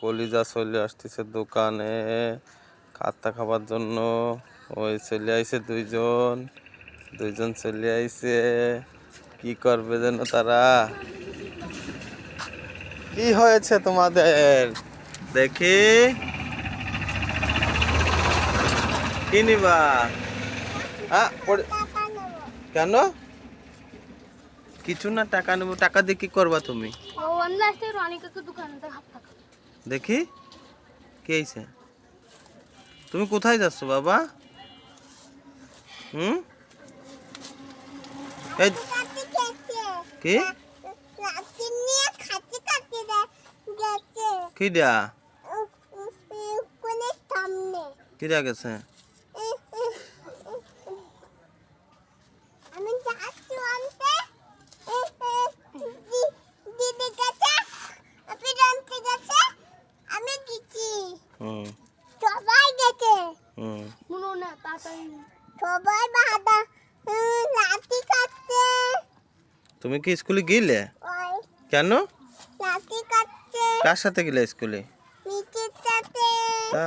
কলিজা চলে আসতেছে দোকানে কাত্তা খাবার জন্য। ওই চলে আইছে দুইজন দুইজন চলে আইছে। কি করবে যেন তারা? কি হয়েছে তোমাদের? দেখি। কি নিবা? হ্যাঁ কেন? কিছু না, টাকা নেব। টাকা দিয়ে কি করবা তুমি? টাকা দেখি কে আইছে? তুমি কোথায় যাচ্ছ বাবা? হুম? কি? কি দিয়া কি দিয়া গেছে আমি যাচ্ছি আনতে দিদি গেছে আপনি আনতে গেছে আমি গেছি হুম সবাই গেছে। হুম শুনো না তাড়াতাড়ি সবাই বাদা লাঠি কাটছে। তুমি কি স্কুলে গেলে? কেন? লাঠি কাটছে। কার সাথে গেলে স্কুলে? নিচের সাথে। তা